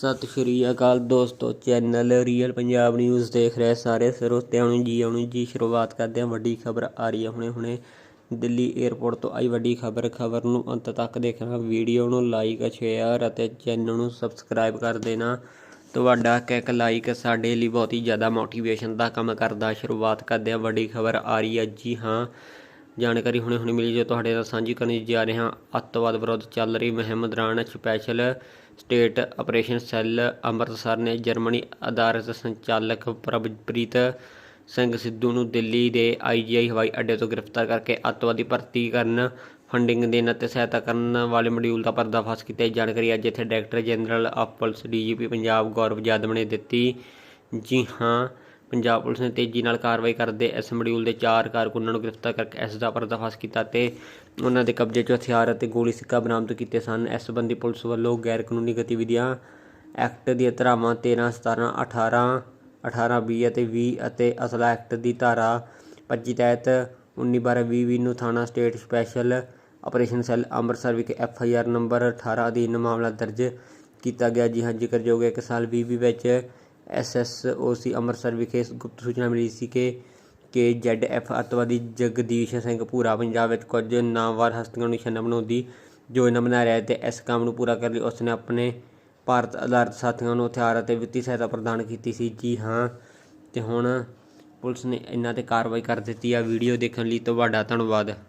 ਸਤਿ ਸ਼੍ਰੀ ਅਕਾਲ ਦੋਸਤੋ, channel real Punjab news ਦੇਖ ਰਹੇ ਸਾਰੇ ਸਰੋਤਿਆਂ ਨੂੰ ਜੀ ਆਉਣੀ ਜੀ ਸ਼ੁਰੂਆਤ ਕਰਦੇ ਹਾਂ ਵੱਡੀ ਖਬਰ ਆ ਰਹੀ ਹੈ ਹੁਣੇ ਹੁਣੇ। ਦਿੱਲੀ 에ਅਰਪੋਰਟ ਤੋਂ ਆਈ ਵੱਡੀ ਖਬਰ ਖਬਰ ਨੂੰ ਅੰਤ ਤੱਕ ਦੇਖਣਾ, ਵੀਡੀਓ ਨੂੰ ਲਾਈਕ ਸ਼ੇਅਰ ਅਤੇ ਚੈਨਲ ਨੂੰ ਸਬਸਕ੍ਰਾਈਬ ਕਰ ਦੇਣਾ। ਤੁਹਾਡਾ ਇੱਕ ਇੱਕ ਲਾਈਕ ਸਾਡੇ ਲਈ ਬਹੁਤ ਹੀ ਜ਼ਿਆਦਾ ਮੋਟੀਵੇਸ਼ਨ ਦਾ ਕੰਮ ਕਰਦਾ। ਸ਼ੁਰੂਆਤ ਕਰਦੇ ਹਾਂ ਵੱਡੀ ਖਬਰ ਆ ਰਹੀ ਹੈ, ਜੀ ਹਾਂ। ਜਾਣਕਾਰੀ ਹੁਣੇ ਹੁਣੇ ਮਿਲੀ ਜੋ ਤੁਹਾਡੇ ਨਾਲ ਸਾਂਝੀ ਕਰਨ ਜਾ ਰਹੇ ਹਾਂ ਅੱਤਵਾਦ ਵਿਰੁੱਧ ਚੱਲ ਰਹੀ ਮੁਹਿੰਮ ਦੌਰਾਨ special state operation cell Amritsar ਨੇ ਜਰਮਨੀ ਆਧਾਰਿਤ ਸੰਚਾਲਕ ਪ੍ਰਭਪ੍ਰੀਤ ਸਿੰਘ ਸਿੱਧੂ ਨੂੰ ਦਿੱਲੀ ਦੇ ਆਈਜੀਆਈ ਹਵਾਈ ਅੱਡੇ ਤੋਂ ਗ੍ਰਿਫਤਾਰ ਕਰਕੇ ਅੱਤਵਾਦੀ ਭਰਤੀ ਕਰਨ, ਫੰਡਿੰਗ ਦੇਣ ਅਤੇ ਸਹਾਇਤਾ ਕਰਨ ਵਾਲੇ ਮੋਡਿਊਲ ਦਾ ਪਰਦਾਫਾਸ਼ ਕੀਤਾ। ਜਾਣਕਾਰੀ ਅੱਜ ਇੱਥੇ director general of police DGP Punjab Gaurav Yadav ਨੇ ਦਿੱਤੀ। ਜੀ ਹਾਂ ਪੰਜਾਬ ਪੁਲਿਸ ਨੇ ਤੇਜ਼ੀ ਨਾਲ ਕਾਰਵਾਈ ਕਰਦੇ ਇਸ ਮੋਡਿਊਲ ਦੇ ਚਾਰ ਕਾਰਕੁਨਾਂ ਨੂੰ ਗ੍ਰਿਫਤਾਰ ਕਰਕੇ ਇਸ ਦਾ ਪਰਦਾਫਾਸ਼ ਕੀਤਾ ਤੇ ਉਹਨਾਂ ਦੇ ਕਬਜ਼ੇ 'ਚੋਂ ਹਥਿਆਰ ਅਤੇ ਗੋਲੀ ਸਿੱਕਾ ਬਰਾਮਦ ਕੀਤੇ ਸਨ। ਇਸ ਸੰਬੰਧੀ ਪੁਲਿਸ ਵੱਲੋਂ ਗੈਰ ਕਾਨੂੰਨੀ ਗਤੀਵਿਧੀਆਂ ਐਕਟ ਦੀਆਂ ਧਾਰਾਵਾਂ 13 17 18 18 20 ਅਤੇ 20 ਅਤੇ ਅਸਲਾ ਐਕਟ ਦੀ ਧਾਰਾ 25 ਤਹਿਤ 19 12 20 20 ਨੂੰ ਥਾਣਾ state special operation cell Amritsar ਵਿਖੇ ਐਫ ਆਈ ਆਰ ਨੰਬਰ 18 ਅਧੀਨ ਮਾਮਲਾ ਦਰਜ ਕੀਤਾ ਗਿਆ। ਜੀ ਹਾਂ, ਜ਼ਿਕਰਯੋਗ ਹੈ ਕਿ ਸਾਲ 2020 ਵਿੱਚ S S O C Amritsar ਵਿਖੇ ਗੁਪਤ ਸੂਚਨਾ ਮਿਲੀ ਸੀ ਕਿ ਕਿ ਜ਼ੈਡ ਐਫ ਅੱਤਵਾਦੀ ਜਗਦੀਸ਼ ਸਿੰਘ ਭੂਰਾ ਪੰਜਾਬ ਵਿੱਚ ਕੁਝ ਨਾਮਵਰ ਹਸਤੀਆਂ ਨੂੰ ਨਿਸ਼ਾਨਾ ਬਣਾਉਣ ਦੀ ਯੋਜਨਾ ਬਣਾ ਰਿਹਾ ਹੈ ਤੇ ਇਸ ਕੰਮ ਨੂੰ ਪੂਰਾ ਕਰਨ ਲਈ ਉਸ ਨੇ ਆਪਣੇ ਭਾਰਤ ਆਧਾਰਿਤ ਸਾਥੀਆਂ ਨੂੰ ਹਥਿਆਰ ਅਤੇ ਵਿੱਤੀ ਸਹਾਇਤਾ ਪ੍ਰਦਾਨ ਕੀਤੀ ਸੀ। ਜੀ ਹਾਂ, ਤੇ ਹੁਣ ਪੁਲਿਸ ਨੇ ਇਹਨਾਂ ਤੇ ਕਾਰਵਾਈ ਕਰ ਦਿੱਤੀ। ਆ ਵੀਡੀਓ ਦੇਖਣ ਲਈ ਤੁਹਾਡਾ ਧੰਨਵਾਦ।